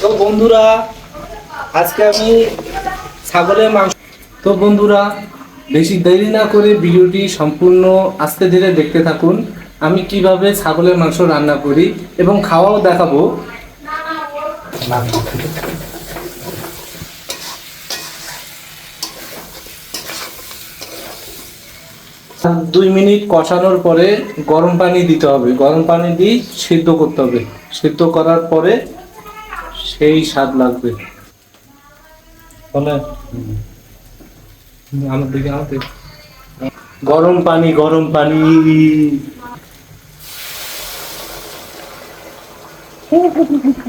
তো বন্ধুরা, আজকে আমি ছাগলের মাংস তো বন্ধুরা, বেশি দেরি না করে ভিডিওটি সম্পূর্ণ আস্তে ধীরে দেখতে থাকুন। আমি কীভাবে ছাগলের মাংস রান্না করি এবং খাওয়াও দেখাবো। দুই মিনিট কষানোর পরে গরম পানি দিতে হবে। গরম পানি দিয়ে সিদ্ধ করতে হবে। সিদ্ধ করার পরে সেই স্বাদ লাগবে। বলে আমার দিকে আমার দিকে। গরম পানি গরম পানি।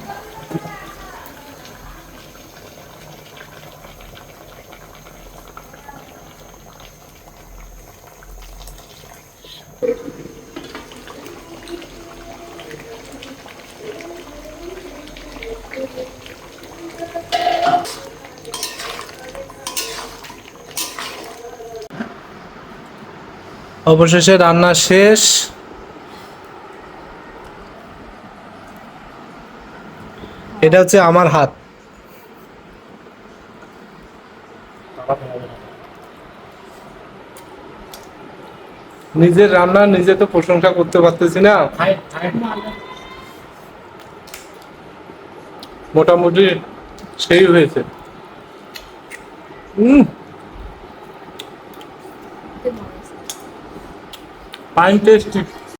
অবশেষে রান্না শেষ। এটা হচ্ছে আমার হাত। নিজের রান্না, নিজে তো প্রশংসা করতে পারতেছি না। মোটামুটি সেই হয়েছে। Fine tasty